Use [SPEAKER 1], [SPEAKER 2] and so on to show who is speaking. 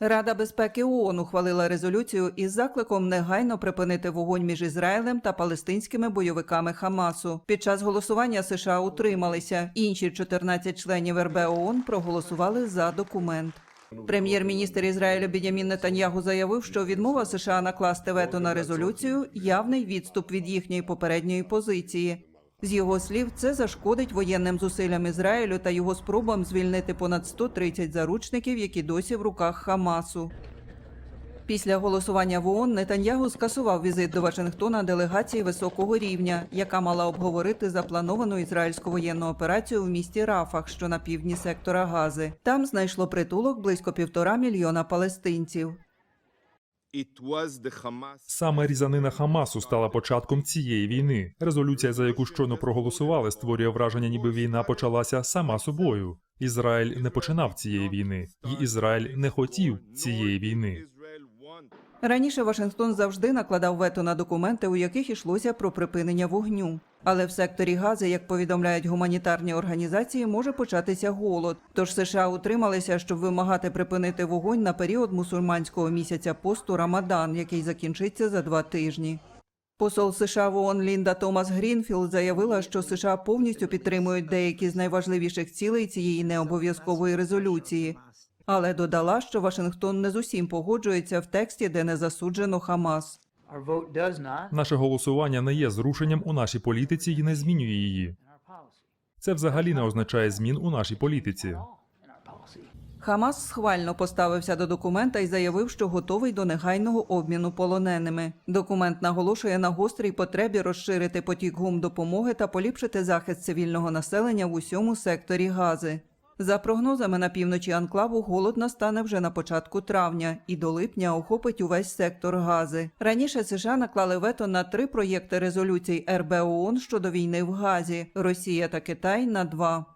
[SPEAKER 1] Рада безпеки ООН ухвалила резолюцію із закликом негайно припинити вогонь між Ізраїлем та палестинськими бойовиками Хамасу. Під час голосування США утрималися. Інші 14 членів РБ ООН проголосували за документ. Прем'єр-міністр Ізраїлю Бенямін Нетаньягу заявив, що відмова США накласти вето на резолюцію явний відступ від їхньої попередньої позиції. З його слів, це зашкодить воєнним зусиллям Ізраїлю та його спробам звільнити понад 130 заручників, які досі в руках Хамасу. Після голосування в ООН Нетаньягу скасував візит до Вашингтона делегації високого рівня, яка мала обговорити заплановану ізраїльську воєнну операцію в місті Рафах, що на півдні сектора Гази. Там знайшло притулок близько півтора мільйона палестинців.
[SPEAKER 2] Саме різанина Хамасу стала початком цієї війни. Резолюція, за яку щойно проголосували, створює враження, ніби війна почалася сама собою. Ізраїль не починав цієї війни, і Ізраїль не хотів цієї війни.
[SPEAKER 1] Раніше Вашингтон завжди накладав вето на документи, у яких йшлося про припинення вогню. Але в секторі Гази, як повідомляють гуманітарні організації, може початися голод. Тож США утрималися, щоб вимагати припинити вогонь на період мусульманського місяця посту Рамадан, який закінчиться за два тижні. Посол США в ООН Лінда Томас Грінфілд заявила, що США повністю підтримують деякі з найважливіших цілей цієї необов'язкової резолюції, але додала, що Вашингтон не з усім погоджується в тексті, де не засуджено Хамас.
[SPEAKER 3] Our vote does not
[SPEAKER 2] Наше голосування не є зрушенням у нашій політиці і не змінює її. Це взагалі не означає змін у нашій політиці.
[SPEAKER 1] Хамас схвально поставився до документа і заявив, що готовий до негайного обміну полоненими. Документ наголошує на гострій потребі розширити потік гум допомоги та поліпшити захист цивільного населення в усьому секторі Гази. За прогнозами на півночі анклаву голод настане вже на початку травня і до липня охопить увесь сектор Гази. Раніше США наклали вето на три проєкти резолюцій РБ ООН щодо війни в Газі, Росія та Китай на два.